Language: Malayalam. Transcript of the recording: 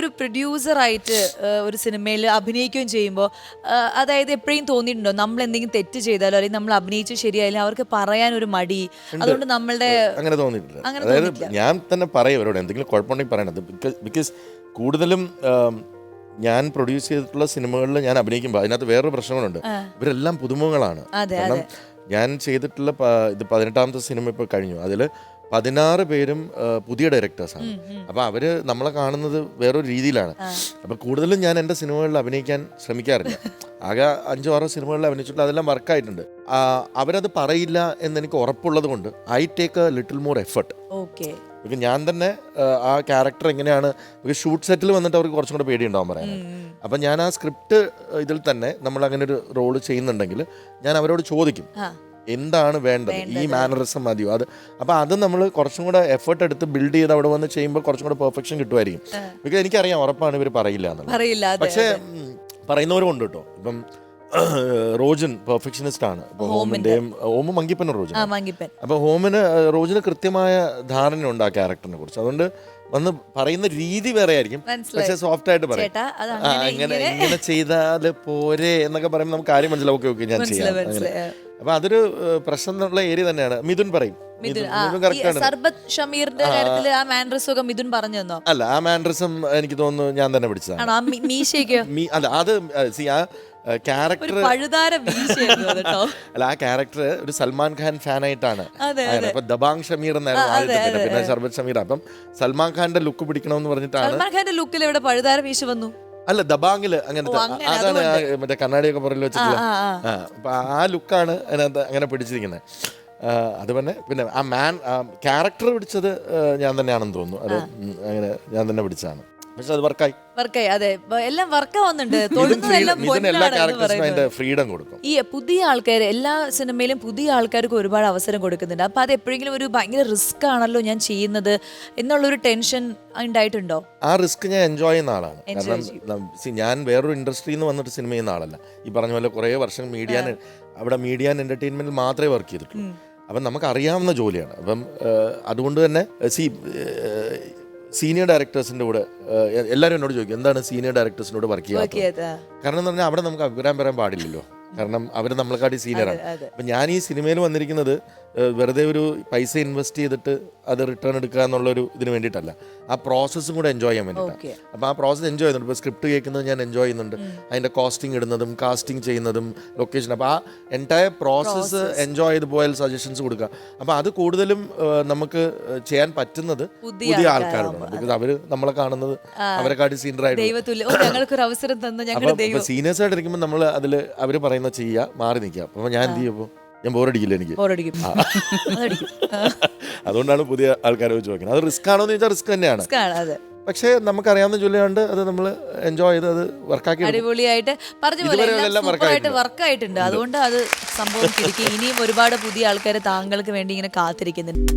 ഒരു പ്രൊഡ്യൂസർ ആയിട്ട് ഒരു സിനിമയിൽ അഭിനയിക്കുകയും ചെയ്യുമ്പോൾ അതായത് എപ്പോഴും തോന്നിയിട്ടുണ്ടോ? നമ്മൾ എന്തെങ്കിലും തെറ്റ് ചെയ്താലോ അല്ലെങ്കിൽ നമ്മൾ അഭിനയിച്ചു ശരിയായാലും അവർക്ക് പറയാൻ ഒരു മടി അതുകൊണ്ട് നമ്മളുടെ അങ്ങനെ തോന്നിയിട്ടില്ല. അതായത് ഞാൻ തന്നെ പറയും അവരോട് എന്തെങ്കിലും കുഴപ്പമുണ്ടെങ്കിൽ പറയണത് ബിക്കോസ് കൂടുതലും ഞാൻ പ്രൊഡ്യൂസ് ചെയ്തിട്ടുള്ള സിനിമകളിൽ ഞാൻ അഭിനയിക്കുമ്പോൾ അതിനകത്ത് വേറൊരു പ്രശ്നങ്ങളുണ്ട്. ഇവരെല്ലാം പുതുമുഖങ്ങളാണ്. കാരണം ഞാൻ ചെയ്തിട്ടുള്ള ഇത് പതിനെട്ടാമത്തെ സിനിമ ഇപ്പോൾ കഴിഞ്ഞു. അതിൽ പതിനാറ് പേരും പുതിയ ഡയറക്ടേഴ്സാണ് അപ്പോൾ അവർ നമ്മളെ കാണുന്നത് വേറൊരു രീതിയിലാണ്. അപ്പോൾ കൂടുതലും ഞാൻ എന്റെ സിനിമകളിൽ അഭിനയിക്കാൻ ശ്രമിക്കാറില്ല. ആകെ അഞ്ചോ ആറോ സിനിമകളിൽ അഭിനയിച്ചിട്ട് അതെല്ലാം വർക്കായിട്ടുണ്ട്. അവരത് പറയില്ല എന്നെനിക്ക് ഉറപ്പുള്ളത് കൊണ്ട് I take a little more effort okay. ഇപ്പം ഞാൻ തന്നെ ആ, ക്യാരക്ടർ എങ്ങനെയാണ് ഷൂട്ട് സെറ്റിൽ വന്നിട്ട് അവർക്ക് കുറച്ചും കൂടെ പേടിയുണ്ടാവും പറയാൻ. അപ്പം ഞാൻ ആ സ്ക്രിപ്റ്റ് ഇതിൽ തന്നെ നമ്മൾ അങ്ങനെ ഒരു റോൾ ചെയ്യുന്നുണ്ടെങ്കിൽ ഞാൻ അവരോട് ചോദിക്കും. എന്താണ് വേണ്ടത്? ഈ മാനറിസം മതിയോ? അത് അപ്പൊ അത് നമ്മൾ കുറച്ചും കൂടെ എഫേർട്ട് എടുത്ത് ബിൽഡ് ചെയ്ത് അവിടെ വന്ന് ചെയ്യുമ്പോൾ കുറച്ചും കൂടെ പെർഫെക്ഷൻ കിട്ടുമായിരിക്കും. ബിക്കോസ് എനിക്കറിയാം ഉറപ്പാണ് ഇവർ പറയില്ല എന്നുള്ളത്. പക്ഷേ പറയുന്നവരും ഉണ്ട് കേട്ടോ. ഇപ്പം റോജൻ പെർഫെക്ഷനിസ്റ്റ് ആണ്. ഹോമിന്റെയും ഹോമും മങ്കിപ്പനും റോജൻ ആ മങ്കിപ്പൻ. അപ്പൊ ഹോമിന് റോജന് കൃത്യമായ ഉണ്ട് ആ ക്യാരക്ടറിനെ കുറിച്ച്. അതുകൊണ്ട് വന്ന് പറയുന്ന രീതി വേറെ ആയിരിക്കും. പക്ഷെ സോഫ്റ്റ് ആയിട്ട് പറയും. അങ്ങനെ ഇങ്ങനെ ചെയ്താൽ പോരെ എന്നൊക്കെ പറയുമ്പോൾ നമുക്ക് കാര്യം മനസ്സിലാവും. ഓക്കെ ഓക്കെ ഞാൻ ചെയ്യാം. മനസ്സിലായി. അപ്പൊ അതൊരു പ്രശ്നം എന്നുള്ള ഏരിയ തന്നെയാണ്. മിഥുൻ പറയും. സർബത്ത് ഷമീറിന്റെ കാര്യത്തിൽ ആ മാൻഡ്രസ് ഒക്കെ മിഥുൻ പറഞ്ഞു തന്നോ? അല്ല ആ മാൻഡ്രസം എനിക്ക് തോന്നുന്നു ഞാൻ തന്നെ പിടിച്ചതാണ്. ആണോ? ആ മീ- അല്ല അത് സി ആ ഒരു ക്യാരക്ടർ അല്ല ആ ക്യാരക്ടർ ഒരു സൽമാൻ ഖാൻ ഫാൻ ആയിട്ടാണ്. അപ്പൊ ദബാങ് ഷമീർ എന്നായിരുന്നു പിന്നെ ഷർബത് ഷമീർ. അപ്പം സൽമാൻ ഖാന്റെ ലുക്ക് പിടിക്കണമെന്ന് പറഞ്ഞിട്ടാണ് സൽമാൻ ഖാന്റെ ലുക്കിൽ ഇവിടെ പഴുതാര മീശ വന്നു? അല്ല ദബാങ്ങിൽ അങ്ങനത്തെ അങ്ങനെ, അതാണ് മറ്റേ കണ്ണാടിയൊക്കെ പുറകിൽ വെച്ചിട്ടുള്ള. ആ, ആ. ആ. അപ്പൊ ആ ലുക്കാണ് അതിനകത്ത് അങ്ങനെ പിടിച്ചിരിക്കുന്നത്. അത് തന്നെ പിന്നെ ആ മാൻ ക്യാരക്ടർ പിടിച്ചത് ഞാൻ തന്നെയാണെന്ന് തോന്നുന്നു. അത് അങ്ങനെ ഞാൻ തന്നെ പിടിച്ചതാണ്. പക്ഷെ അത് വർക്കായി. വർക്കായി. അതെ എല്ലാം ഫ്രീഡം കൊടുക്കും. ഈ പുതിയ ആൾക്കാർ എല്ലാ സിനിമയിലും പുതിയ ആൾക്കാർക്ക് ഒരുപാട് അവസരം കൊടുക്കുന്നുണ്ട്. അപ്പൊ അത് എപ്പോഴെങ്കിലും ഒരു ഭയങ്കര റിസ്ക് ആണല്ലോ ഞാൻ ചെയ്യുന്നത് എന്നുള്ളൊരു ടെൻഷൻ ഉണ്ടായിട്ടുണ്ടോ? ആ റിസ്ക് ഞാൻ എൻജോയ് ചെയ്യുന്ന ആളാണ്. കാരണം ഞാൻ വേറൊരു ഇൻഡസ്ട്രിയിൽ നിന്ന് വന്നിട്ട് സിനിമ ചെയ്യുന്ന ആളല്ല. ഈ പറഞ്ഞ പോലെ കുറേ വർഷം മീഡിയ അവിടെ മീഡിയ ആൻഡ് എന്റർടൈൻമെന്റിൽ മാത്രമേ വർക്ക് ചെയ്തിട്ടുള്ളൂ. അപ്പം നമുക്ക് അറിയാവുന്ന ജോലിയാണ്. അപ്പം അതുകൊണ്ട് തന്നെ സി സീനിയർ ഡയറക്ടേഴ്സിന്റെ കൂടെ എല്ലാവരും എന്നോട് ചോദിക്കും എന്താണ് സീനിയർ ഡയറക്ടേഴ്സിന്റെ കൂടെ വർക്ക് ചെയ്യാത്തത്? കാരണം എന്ന് പറഞ്ഞാൽ അവിടെ നമുക്ക് അഭിപ്രായം പറയാൻ പാടില്ലല്ലോ. കാരണം അവർ നമ്മളെക്കാട്ടി സീനിയറാണ്. അപ്പം ഞാൻ ഈ സിനിമയിൽ വന്നിരിക്കുന്നത് വെറുതെ ഒരു പൈസ ഇൻവെസ്റ്റ് ചെയ്തിട്ട് അത് റിട്ടേൺ എടുക്കുക എന്നുള്ളൊരു ഇതിന് വേണ്ടിയിട്ടല്ല. ആ പ്രോസസ്സും കൂടെ എൻജോയ് ചെയ്യാൻ വേണ്ടിയിട്ടാണ് അപ്പോൾ ആ പ്രോസസ്സ് എൻജോയ് ചെയ്യുന്നുണ്ട്. ഇപ്പോൾ സ്ക്രിപ്റ്റ് കേൾക്കുന്നത് ഞാൻ എൻജോയ് ചെയ്യുന്നുണ്ട്. അതിന്റെ കോസ്റ്റിംഗ് ഇടുന്നതും കാസ്റ്റിംഗ് ചെയ്യുന്നതും ലൊക്കേഷൻ അപ്പോൾ ആ എന്റയർ പ്രോസസ്സ് എൻജോയ് ചെയ്ത് പോയാൽ സജഷൻസ് കൊടുക്കുക. അപ്പോൾ അത് കൂടുതലും നമുക്ക് ചെയ്യാൻ പറ്റുന്നത് പുതിയ ആൾക്കാരാണ് ബിക്കോസ് അവർ നമ്മളെ കാണുന്നത് അവരെ കാട്ടി സീനിയറായിട്ട് സീനിയേഴ്സായിട്ട് ഓ ഞങ്ങൾക്കൊരു അവസരം തന്ന. ഞങ്ങളുടെ അപ്പോൾ ദൈവം. ആയിട്ട് ഇരിക്കുമ്പോൾ നമ്മൾ അതിൽ അവർ പറയുന്ന ചെയ്യുക മാറി നിൽക്കുക. അപ്പോൾ ഞാൻ എന്ത് ചെയ്യും അപ്പോൾ ഞാൻ ബോറടിക്കില്ല എനിക്ക്. ബോറടിക്കും. അതടിക്കും. അതുകൊണ്ടാണ് പുതിയ ആൾക്കാരെ വെച്ച് നോക്കുന്നത് അത് റിസ്ക് ആണോ എന്ന് ചോദിച്ചാൽ റിസ്ക് തന്നെയാണ്. ആണ് അതെ. പക്ഷേ നമുക്കറിയാവുന്ന ജോലിയാണ്ട് അത് നമ്മൾ എൻജോയ് ചെയ്ത് അത് വർക്കാക്കി എടുക്കും. അടിപൊളിയായിട്ട് പറഞ്ഞ പോലെ ഇതുവരെ എല്ലാം എല്ലാം work സൂപ്പറായിട്ട് ആയിട്ടുണ്ട്. വർക്ക് ആയിട്ടുണ്ട്. അതുകൊണ്ട് അത് സംഭവിച്ചിരിക്കും ഇനിയും ഒരുപാട് പുതിയ ആൾക്കാർ താങ്കൾക്ക് വേണ്ടി ഇങ്ങനെ കാത്തിരിക്കുന്നുണ്ട്.